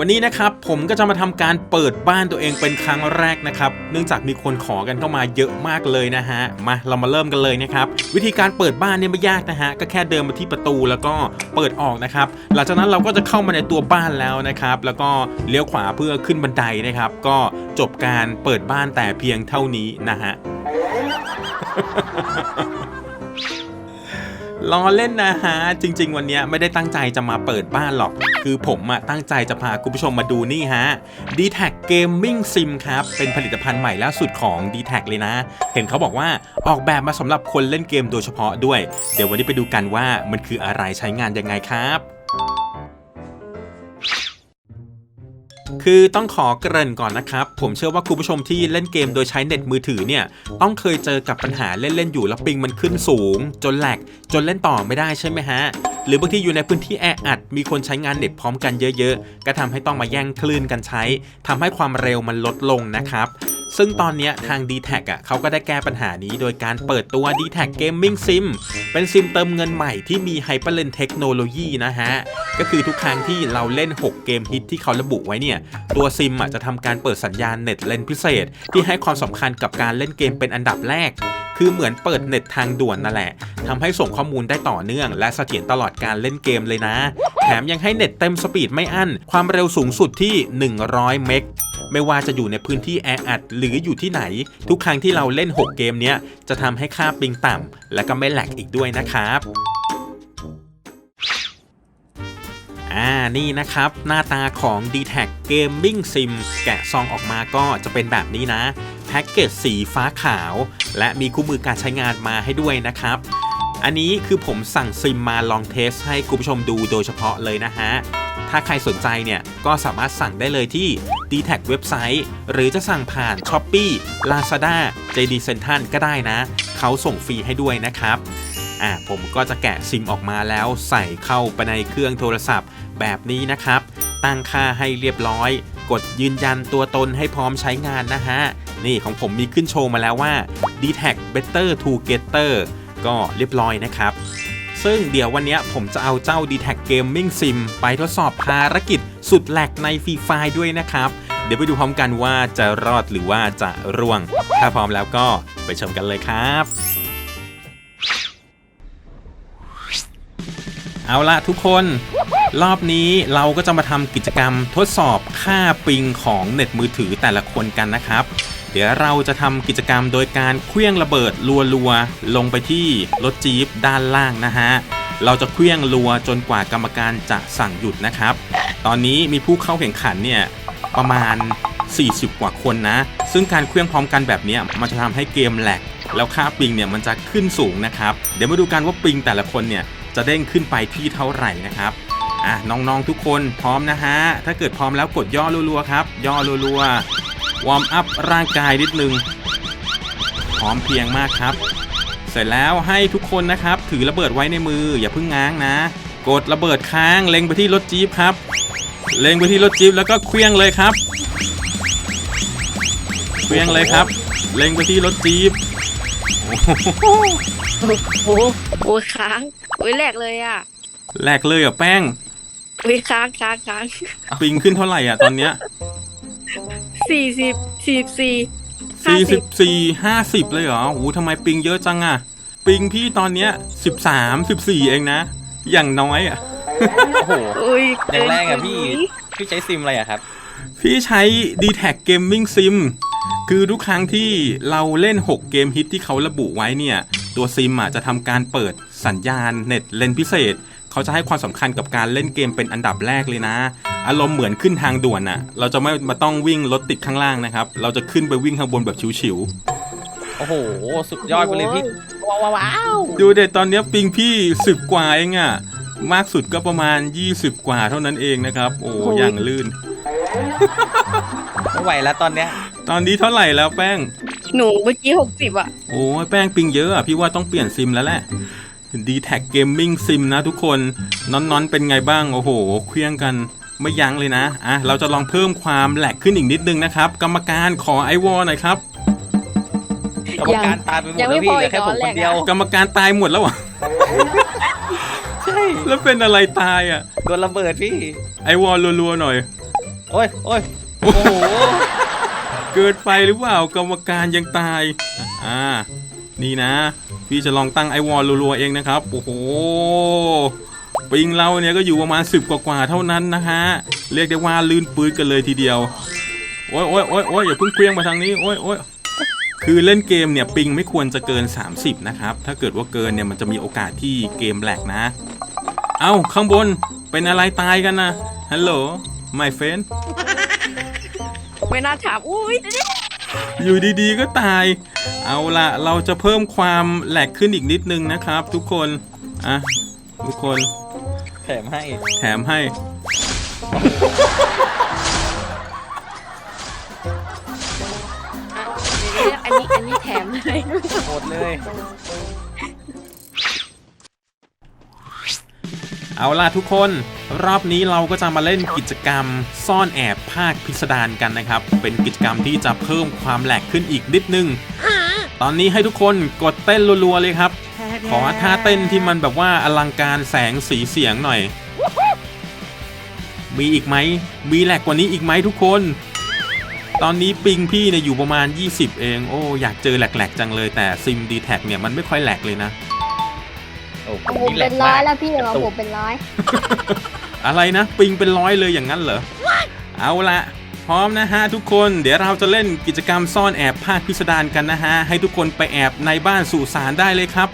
วันนี้นะครับผมก็จะมาทำการเปิดบ้านตัวเองเป็นครั้งแรกนะครับ เนื่องจากมีคนขอกันเข้ามาเยอะมากเลยนะฮะ มาเรามาเริ่มกันเลยนะครับวิธีการเปิดบ้านเนี่ยไม่ยากนะฮะก็แค่เดินมาที่ประตูแล้วก็เปิดออกนะครับ หลังจากนั้นเราก็จะเข้ามาในตัวบ้านแล้วนะครับ แล้วก็เลี้ยวขวาเพื่อขึ้นบันไดนะครับ ก็จบการเปิดบ้านแต่เพียงเท่านี้นะฮะล้อเล่นนะฮะ จริง ๆ วันนี้ไม่ได้ตั้งใจจะมาเปิดบ้านหรอก คือผมอะตั้งใจจะพาคุณผู้ชมมาดูนี่ฮะ d t a c Gaming Sim ครับ เป็นผลิตภัณฑ์ใหม่ล่าสุดของ d t a c เลยนะ เห็นเขาบอกว่าออกแบบมาสำหรับคนเล่นเกมโดยเฉพาะด้วย เดี๋ยววันนี้ไปดูกันว่ามันคืออะไรใช้งานยังไงครับคือต้องขอเกริ่นก่อนนะครับ ผมเชื่อว่าคุณผู้ชมที่เล่นเกมโดยใช้เน็ตมือถือเนี่ย ต้องเคยเจอกับปัญหาเล่น ๆ อยู่แล้วปิงมันขึ้นสูง จนแหลกจนเล่นต่อไม่ได้ใช่ไหมฮะ หรือบางทีอยู่ในพื้นที่แออัด มีคนใช้งานเน็ตพร้อมกันเยอะๆ ก็ทำให้ต้องมาแย่งคลื่นกันใช้ทำให้ความเร็วมันลดลงนะครับซึ่งตอนนี้ทาง d t แทอะเขาก็ได้แก้ปัญหานี้โดยการเปิดตัว d t แท Gaming Sim เป็นซิมเติมเงินใหม่ที่มี Hyperlens เทคโนโลยีนะฮะ ก็คือทุกครั้งที่เราเล่น 6 เกมฮิตที่เขาระบุไว้เนี่ย ตัวซิมอะจะทำการเปิดสัญญาณเน็ตเลนพิเศษ ที่ให้ความสำคัญกับการเล่นเกมเป็นอันดับแรก คือเหมือนเปิดเน็ตทางด่วนนั่นแหละทำให้ส่งข้อมูลได้ต่อเนื่อง และเสถียรตลอดการเล่นเกมเลยนะ แถมยังให้เน็ตเต็มสปีดไม่อั้น ความเร็วสูงสุดที่ 100 เมกไม่ว่าจะอยู่ในพื้นที่แออัดหรืออยู่ที่ไหน ทุกครั้งที่เราเล่น 6 เกมเนี้ยจะทำให้ค่าปิงต่ำและก็ไม่แหลกอีกด้วยนะครับอ่านี่นะครับ หน้าตาของ d t แท Gaming Sim แกะซองออกมาก็จะเป็นแบบนี้นะ แพ็กเกจสีฟ้าขาว และมีคู่มือการใช้งานมาให้ด้วยนะครับ อันนี้คือผมสั่งซิมมาลองเทสให้คุณผู้ชมดูโดยเฉพาะเลยนะฮะ ถ้าใครสนใจเนี่ยก็สามารถสั่งได้เลยที่ d t แทเว็บไซต์ หรือจะสั่งผ่าน s h อ p e e Lazada JD Central ก็ได้นะ เขาส่งฟรีให้ด้วยนะครับอ่าผมก็จะแกะซิมออกมาแล้วใส่เข้าไปในเครื่องโทรศัพท์แบบนี้นะครับ ตั้งค่าให้เรียบร้อย กดยืนยันตัวตนให้พร้อมใช้งานนะฮะ นี่ของผมมีขึ้นโชว์มาแล้วว่า d t แท Better Together ก็เรียบร้อยนะครับ ซึ่งเดี๋ยววันนี้ผมจะเอาเจ้า d t แท Gaming Sim ไปทดสอบภารกิจสุดแหลกในฟรีไฟด้วยนะครับ เดี๋ยวไปดูพร้อมกันว่าจะรอดหรือว่าจะร่วง ถ้าพร้อมแล้วก็ไปชมกันเลยครับเอาละทุกคน รอบนี้เราก็จะมาทำกิจกรรมทดสอบค่าปิงของเน็ตมือถือแต่ละคนกันนะครับเดี๋ยวเราจะทำกิจกรรมโดยการเคลื่องระเบิดรัวๆลงไปที่รถจี๊ปด้านล่างนะฮะเราจะเคลื่องรัวจนกว่ากรรมการจะสั่งหยุดนะครับ ตอนนี้มีผู้เข้าแข่งขันเนี่ยประมาณ 40 กว่าคนนะ ซึ่งการเคลื่องพร้อมกันแบบนี้มันจะทำให้เกมแหลก แล้วค่าปิงเนี่ยมันจะขึ้นสูงนะครับ เดี๋ยวมาดูกันว่าปิงแต่ละคนเนี่ยจะเด้งขึ้นไปที่เท่าไหร่นะครับอะน้องๆทุกคนพร้อมนะฮะ ถ้าเกิดพร้อมแล้วกดย่อรัวๆครับ ย่อรัวๆ วอร์มอัพร่างกายนิดนึงพร้อมเพียงมากครับ เสร็จแล้วให้ทุกคนนะครับ ถือระเบิดไว้ในมือ อย่าเพิ่งง้างนะ กดระเบิดค้างเล็งไปที่รถจี๊ปครับ เล็งไปที่รถจี๊ปแล้วก็เคลี้ยงเลยครับเคลี้ยงเลยครับ เล็งไปที่รถจี๊ปโอ้โหโอ้โหโอ้ยค้างโอ้ยแหลกเลยอะแหลกเลยอะแป้งโอ้ยค้างค้างค้างปิงขึ้นเท่าไหร่อะตอนเนี้ย สี่สิบสี่สี่สี่สิบสี่ห้าสิบเลยเหรอโอ้โหทำไมปิงเยอะจังอะปิงพี่ตอนเนี้ยสิบสามสิบสี่เองนะ อย่างน้อยอะโอ้โหโอ้ยอย่างแรกอะพี่เกินไปพี่ใช้ซิมอะไรอะครับ พี่ใช้ d t แท Gaming Sim คือทุกครั้งที่เราเล่น 6 เกมฮิตที่เขาระบุไว้เนี่ย ตัวซิมอะจะทำการเปิดสัญญาณเน็ตเลนพิเศษ เขาจะให้ความสำคัญกับการเล่นเกมเป็นอันดับแรกเลยนะ อารมณ์เหมือนขึ้นทางด่วนน่ะ เราจะไม่มาต้องวิ่งรถติดข้างล่างนะครับ เราจะขึ้นไปวิ่งข้างบนแบบชิวโอ้โห สุดยอดไปเลยพี่ ว้าวว้าวๆดูเด็ดตอนเนี้ยปิงพี่10กว่าเองอะมากสุดก็ประมาณ 20 กว่าเท่านั้นเองนะครับ โอ้อย่างลื่นไม่ไหวแล้วตอนเนี้ย ตอนนี้เท่าไหร่แล้วแป้ง หนูเมื่อกี้หกสิบอะ โอ้ยแป้งปิงเยอะอะพี่ว่าต้องเปลี่ยนซิมแล้วแหละ d t แท Gaming Sim นะทุกคนน้อนๆเป็นไงบ้าง โอ้โห เคลี้ยงกันไม่ยั้งเลยนะ อะ เราจะลองเพิ่มความแหลกขึ้นอีกนิดนึงนะครับ กรรมการขอไอวอลหน่อยครับกรรมการตายไปหมดแล้วพี่เหลือแค่ผมคนเดียว กรรมการตายหมดแล้วเหรอะใช่ แล้วเป็นอะไรตายอะ โดนระเบิดพี่ ไอวอลรัวๆหน่อย โอ้ยโอ้ยโอ้โห เกิดไปหรือเปล่ากรรมการยังตาย อ่า นี่นะ พี่จะลองตั้งไอวอลรัวๆเองนะครับ โอ้โห ปิงเราเนี่ยก็อยู่ประมาณสิบกว่าๆเท่านั้นนะฮะ เรียกได้ว่าลื่นปืนกันเลยทีเดียว โอ้ยโอ้ยโอ้ยโอ้ยอย่าเพิ่งเคลี้ยงมาทางนี้ โอ้ยโอ้ยคือเล่นเกมเนี่ยปิงไม่ควรจะเกิน 30 นะครับ ถ้าเกิดว่าเกินเนี่ยมันจะมีโอกาสที่เกมแหลกนะ เอ้าข้างบนเป็นอะไรตายกันนะฮัลโหล my friend ไม่น่าถามอุ้ย อยู่ดีๆก็ตาย เอาละเราจะเพิ่มความแหลกขึ้นอีกนิดนึงนะครับ ทุกคน อะ ทุกคน แถมให้ แถมให้ เดี๋ยวๆอันนี้อันนี้แถมเลยหมดเลย เอาล่ะทุกคน รอบนี้เราก็จะมาเล่นกิจกรรม ซ่อนแอบภาคพิสดารกันนะครับ เป็นกิจกรรมที่จะเพิ่มความแหลกขึ้นอีกนิดนึง ตอนนี้ให้ทุกคนกดเต้นรัวๆเลยครับ ขอท่าเต้นที่มันแบบว่าอลังการแสงสีเสียงหน่อย มีอีกไหม มีแหลกกว่านี้อีกไหมทุกคน ตอนนี้ปิงพี่เนี่ยอยู่ประมาณ 20 เอง โอ้อยากเจอแหลกๆจังเลยแต่ซิมดีแท็เนี่ยมันไม่ค่อยแหลกเลยนะโอ้โหผมนี่แหลเป็กนร้มาอยกแล้วพี่ของผมเป็นร้อย อะไรนะ ปิงเป็นร้อยเลยอย่างนั้นเหรอ เอาละพร้อมนะฮะทุกคนเดี๋ยวเราจะเล่นกิจกรรมซ่อนแอบภาคพิสดารกันนะฮะ ให้ทุกคนไปแอบในบ้านสู่สารได้เลยครับ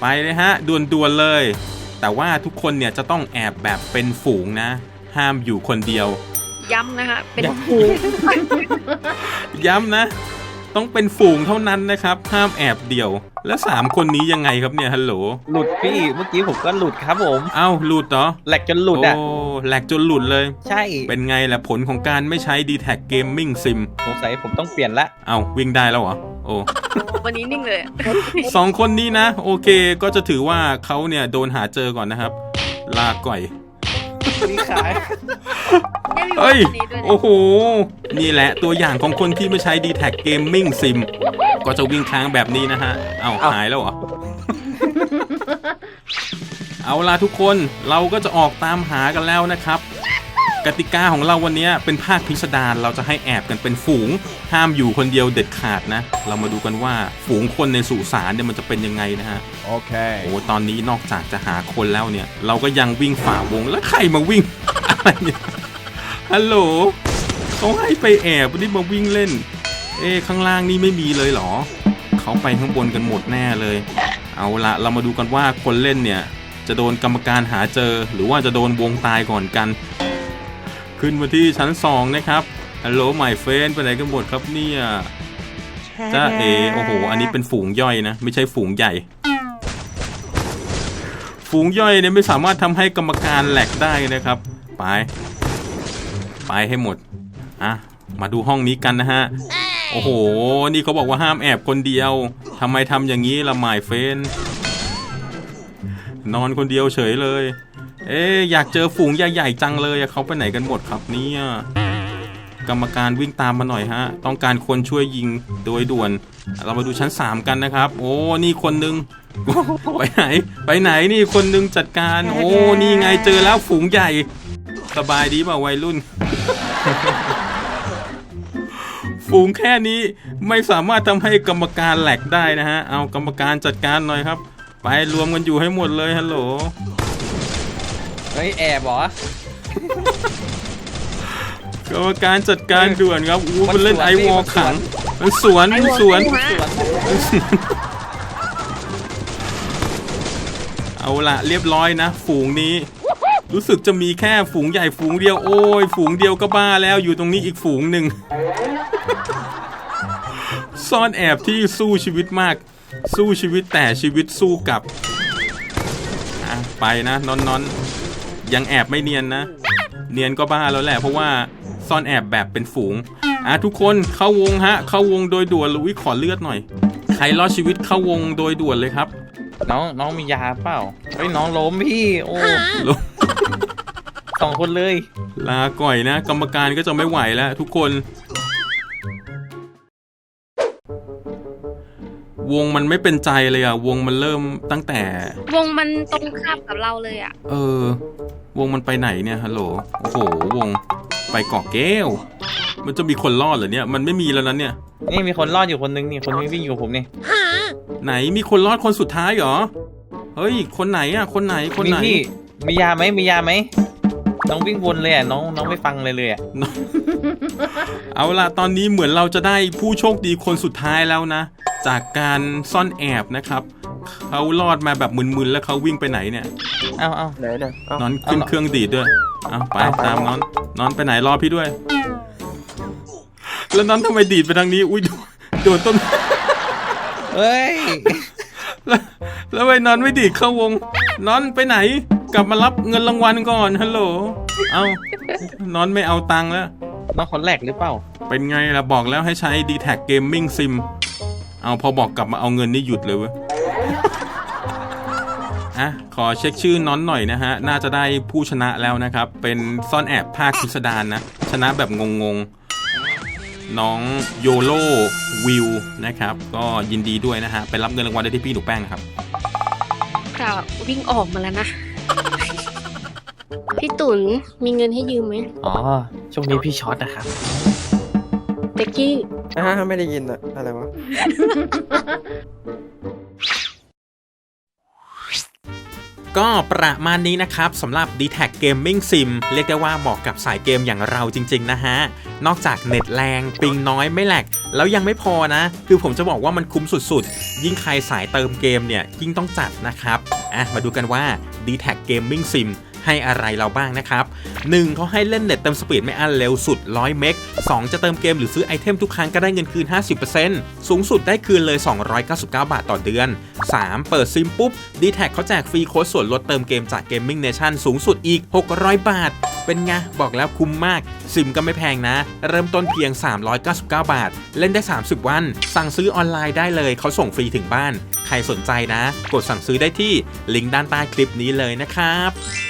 ไปเลยฮะด่วนๆเลย แต่ว่าทุกคนเนี่ยจะต้องแอบแบบเป็นฝูงนะ ห้ามอยู่คนเดียว ย้ำนะคะเป็นย้ำนะ ต้องเป็นฝูงเท่านั้นนะครับ ห้ามแอบเดี่ยว และสามคนนี้ยังไงครับเนี่ยฮัลโหลหลุดพี่เมื่อกี้ผมก็หลุดครับผมเอ้าหลุดเหรอแหลกจนหลุดอะโอ้แหลกจนหลุดเลย ใช่เป็นไงล่ะผลของการไม่ใช้ d t แท็ Gaming Sim สงสัยผมต้องเปลี่ยนละเอาวิ่งได้แล้วเหรอโอ้วันนี้นิ่งเลยอะสองคนนี้นะ โอเคก็จะถือว่าเขาเนี่ยโดนหาเจอก่อนนะครับ ลาก่อย นี่ขายเนี่ยมีเฮ้ยวันนี้ด้วยนะโอ้โห นี่แหละตัวอย่างของคนที่ไม่ใช้ d t แท็ Gaming Sim ก็จะวิ่งค้างแบบนี้นะฮะ เอาหายแล้วเหรอ เอาล่ะทุกคนเราก็จะออกตามหากันแล้วนะครับ กติกาของเราวันนี้เป็นภาคพิสดารเราจะให้แอบกันเป็นฝูง ห้ามอยู่คนเดียวเด็ดขาดนะ เรามาดูกันว่าฝูงคนในสุสานเนี่ยมันจะเป็นยังไงนะฮะ Okay. โอ้ตอนนี้นอกจากจะหาคนแล้วเนี่ย เราก็ยังวิ่งฝ่าวงแล้วใครมาวิ่ง อะไรเนี่ยฮัลโหลเขาให้ไปแอบนี่มาวิ่งเล่น เอ๊ะข้างล่างนี่ไม่มีเลยเหรอเขาไปข้างบนกันหมดแน่เลย เอาละเรามาดูกันว่าคนเล่นเนี่ยจะโดนกรรมการหาเจอ หรือว่าจะโดนวงตายก่อนกัน ขึ้นมาที่ชั้นสองนะครับฮัลโหลใหม่เฟนไปไหนกันหมดครับเนี่ยจ้าเอโอ้โห อันนี้เป็นฝูงย่อยนะ ไม่ใช่ฝูงใหญ่ ฝูงย่อยเนี่ยไม่สามารถทำให้กรรมการแหลกได้นะครับ ไป ไปให้หมด อะ มาดูห้องนี้กันนะฮะ โอ้โห นี่เขาบอกว่าห้ามแอบคนเดียวทำไมทำอย่างนี้ละหมายเฟน นอนคนเดียวเฉยเลย เอ๊อยากเจอฝูงใหญ่ๆจังเลยเขาไปไหนกันหมดครับเนี่ยกรรมการวิ่งตามมาหน่อยฮะ ต้องการคนช่วยยิงโดยด่วน เรามาดูชั้น 3 กันนะครับ โอ้ นี่คนหนึงไปไหน ไปไหนนี่คนหนึงจัดการ โอ้ นี่ไงเจอแล้วฝูงใหญ่ สบายดีเปล่าวัยรุ่น ฝูงแค่นี้ไม่สามารถทำให้กรรมการแหลกได้นะฮะ เอากรรมการจัดการหน่อยครับ ไปรวมกันอยู่ให้หมดเลยฮัลโหล เฮ้ยแอบเหรอ กรรมการจัดการด่วนครับอู้มันมันเล่นสวนไอวอลพี่ขังมันสวนมันสวนสวน เอาละเรียบร้อยนะ ฝูงนี้ รู้สึกจะมีแค่ฝูงใหญ่ฝูงเดียว โอ้ย ฝูงเดียวก็บ้าแล้วอยู่ตรงนี้อีกฝูงหนึ่ง ซ่อนแอบที่สู้ชีวิตมาก สู้ชีวิตแต่ชีวิตสู้กลับอะไปนะนอนนอนๆ ยังแอบไม่เนียนนะ เนียนก็บ้าแล้วแหละเพราะว่าซ่อนแอบแบบเป็นฝูงอะทุกคนเข้าวงฮะ เข้าวงโดยด่วนหรือวิขอเลือดหน่อย ใครรอดชีวิตเข้าวงโดยด่วนเลยครับน้องน้องมียาเปล่าเฮ้ยน้องล้มพี่ โอ้สองคนเลย ลาก่อยนะ กรรมการก็จะไม่ไหวแล้ว ทุกคน วงมันไม่เป็นใจเลยอะวงมันเริ่มตั้งแต่ วงมันตรงข้ามกับเราเลยอะเออ วงมันไปไหนเนี่ยฮัลโหลโอ้โหวงไปเกาะแก้ว มันจะมีคนรอดเหรอเนี่ย มันไม่มีแล้วนั้นเนี่ย นี่มีคนรอดอยู่คนนึงนี่คนที่วิ่งอยู่กับผมนี่ไหนมีคนรอดคนสุดท้ายเหรอเฮ้ยคนไหนอะคนไหนคนมีไหน พี่มียาไหมมียาไหม น้องวิ่งวนเลยอะน้องน้องไม่ฟังเลยเลยอะเอาล่ะตอนนี้เหมือนเราจะได้ผู้โชคดีคนสุดท้ายแล้วนะ จากการซ่อนแอบนะครับเขารอดมาแบบมึนๆแล้วเขาวิ่งไปไหนเนี่ยเอ้าเอ้าไหนน่ะเอ้านอนขึ้นเอาเครื่องดีดด้วยเอาไปเอาไปตามนอนนอนไปไหนรอพี่ด้วย แล้วนอนทำไมดีดไปทางนี้ อุ้ยโดนโดนต้นเฮ้ยแล้วแล้วไปนอนไม่ดีดเข้าวง นอนไปไหน กลับมารับเงินรางวัลก่อนฮัลโหล เอานอนไม่เอาตังค์แล้ว น้องคนแรกหรือเปล่า เป็นไงล่ะบอกแล้วให้ใช้ d t แท็กเกมมิ่งซิมเอาพอบอกกลับมาเอาเงินนี่หยุดเลยเว้ยอะขอเช็คชื่อน้อนหน่อยนะฮะ น่าจะได้ผู้ชนะแล้วนะครับ เป็นซ่อนแอบภาคพิสดารนะ ชนะแบบงงๆ น้องโยโลวิวนะครับ ก็ยินดีด้วยนะฮะ ไปรับเงินรางวัลได้ที่พี่หนูแป้งนะครับค่ะวิ่งออกมาแล้วนะ พี่ตุนมีเงินให้ยืมไหมอ๋อ ช่วงนี้พี่ช็อตนะครับ เต็กกี้ อ่าไม่ได้ยินอะอะไรวะ ก็ประมาณนี้นะครับสำหรับ d t แท Gaming Sim เรียกได้ว่าเหมาะกับสายเกมอย่างเราจริง ๆ นะฮะ นอกจากเน็ตแรง ปิงน้อยไม่แหลก แล้วยังไม่พอนะ คือผมจะบอกว่ามันคุ้มสุดๆ ยิ่งใครสายเติมเกมเนี่ย ยิ่งต้องจัดนะครับ อะ มาดูกันว่า d t แท Gaming Sim ให้อะไรเราบ้างนะครับ 1 เขาให้เล่นเน็ตเติมสปีดไม่อั้นเร็วสุด 100 เมก 2 จะเติมเกมหรือซื้อไอเทมทุกครั้งก็ได้เงินคืน 50%สูงสุดได้คืนเลย 299 บาทต่อเดือน 3 เปิดซิมปุ๊บ d t แทเขาแจกฟรีโค้ดส่วนลดเติมเกมจาก Gaming Nation สูงสุดอีก 600 บาท เป็นไง บอกแล้วคุ้มมาก ซิมก็ไม่แพงนะ เริ่มต้นเพียง 399 บาท เล่นได้ 30 วัน สั่งซื้อออนไลน์ได้เลยเขาส่งฟรีถึงบ้าน ใครสนใจนะ กดสั่งซื้อได้ที่ลิงก์ด้านใต้คลิปนี้เลยนะครับ